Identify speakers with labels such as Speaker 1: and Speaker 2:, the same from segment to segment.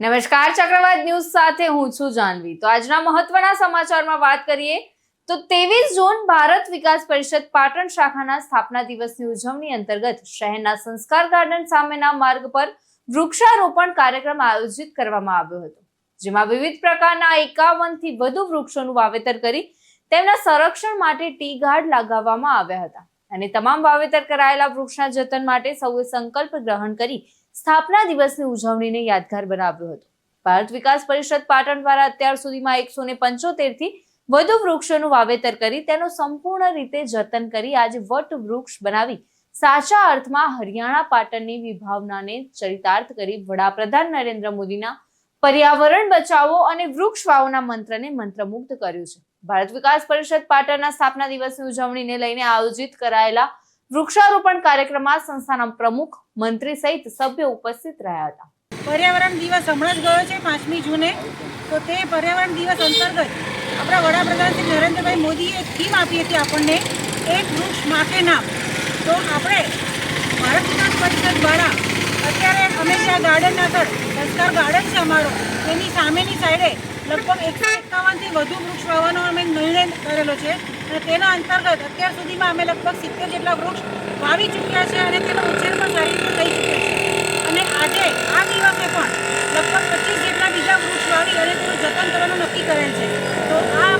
Speaker 1: નમસ્કાર, ચક્રવાત ન્યૂઝ સાથે હું છું જાનવી. તો આજના મહત્વના સમાચારમાં વાત કરીએ તો ત્રેવીસ જૂન ભારત વિકાસ પરિષદ પાટણ શાખાના સ્થાપના દિવસની ઉજવણી અંતર્ગત શહેરના સંસ્કાર ગાર્ડન સામેના માર્ગ પર વૃક્ષારોપણ કાર્યક્રમ આયોજિત કરવામાં આવ્યો હતો, જેમાં વિવિધ પ્રકારના એકાવનથી વધુ વૃક્ષોનું વાવેતર કરી તેમના સંરક્ષણ માટે ટી ગાર્ડ લગાવવામાં આવ્યા હતા. અને તમામ વાવેતર કરાયેલા વૃક્ષના જતન માટે સૌએ સંકલ્પ ગ્રહણ કરી સ્થાપના દિવસની ઉજવણીને યાદગાર બનાવ્યો હતો. ભારત વિકાસ પરિષદ પાટણ દ્વારા અત્યાર સુધીમાં એકસો ને પંચોતેરથી વધુ વૃક્ષોનું વાવેતર કરી તેનું સંપૂર્ણ રીતે જતન કરી આજે વટ વૃક્ષ બનાવી સાચા અર્થમાં હરિયાણા પાટણની વિભાવનાને ચરિતાર્થ કરી વડાપ્રધાન નરેન્દ્ર મોદીના પર્યાવરણ બચાવો અને વૃક્ષ વાવોના મંત્રને મંત્રમુગ્ધ કર્યું છે. ભારત વિકાસ પરિષદ પાટણના સ્થાપના દિવસની ઉજવણીને લઈને આયોજિત કરાયેલા વૃક્ષારોપણ કાર્યક્રમમાં સંસ્થાના પ્રમુખ, મંત્રી સહિત સભ્યો ઉપસ્થિત રહ્યા હતા.
Speaker 2: પર્યાવરણ દિવસ હમણાં જ ગયો છે, પાંચમી જૂને. તો તે પર્યાવરણ દિવસ અંતર્ગત આપણા વડાપ્રધાન શ્રી નરેન્દ્રભાઈ મોદીએ થીમ આપી હતી આપણને, એક વૃક્ષ માટે નામ. તો આપણે ભારત વિકાસ પરિષદ દ્વારા અત્યારે અમે જ્યાં ગાર્ડન આગળ સંસ્કાર ગાર્ડન છે અમારો તેની સામેની સાઈડે લગભગ એકસો એકાવનથી વધુ વૃક્ષ વાવવાનો અમે નિર્ણય કરેલો છે અને તેના અંતર્ગત અત્યાર સુધીમાં અમે લગભગ સિત્તેર જેટલા વૃક્ષ વાવી ચૂક્યા છે અને તેનો ઉછેર પણ સારી રીતે થઈ ચૂક્યો છે. અને આજે, આ દિવસે પણ લગભગ પચીસ જેટલા બીજા વૃક્ષ વાવી અને તેનું જતન કરવાનું નક્કી કરેલ છે. તો આ,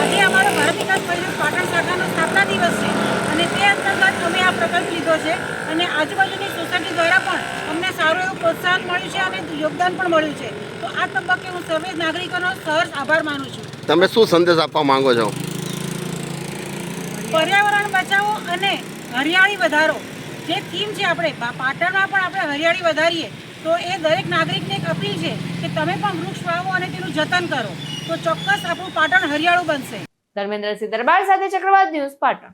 Speaker 2: આજે અમારો ભારત વિકાસ પરિષદ પાટણ શાખાનો સ્થાપના દિવસ છે અને તે અંતર્ગત અમે આ પ્રકલ્પ લીધો છે અને આજુબાજુની સોસાયટી દ્વારા પણ અમને સારું એવું પ્રોત્સાહન મળ્યું છે અને યોગદાન પણ મળ્યું છે. તો આ તબક્કે હું સર્વે નાગરિકોનો સહર્ષ આભાર માનું છું.
Speaker 3: તમે શું સંદેશ આપવા માંગો છો?
Speaker 2: પર્યાવરણ બચાવો અને હરિયાળી વધારો. જે થીમ છે આપણે પાટણમાં પણ આપણે હરિયાળી વધારીએ તો એ દરેક નાગરિકને એક અપીલ છે કે તમે પણ વૃક્ષ વાવો અને તેનું જતન કરો. તો ચોક્કસ આપણું પાટણ હરિયાળું બનશે.
Speaker 1: ધર્મેન્દ્રસિંહ દરબાર સાથે ચક્રવાત ન્યૂઝ પાટણ.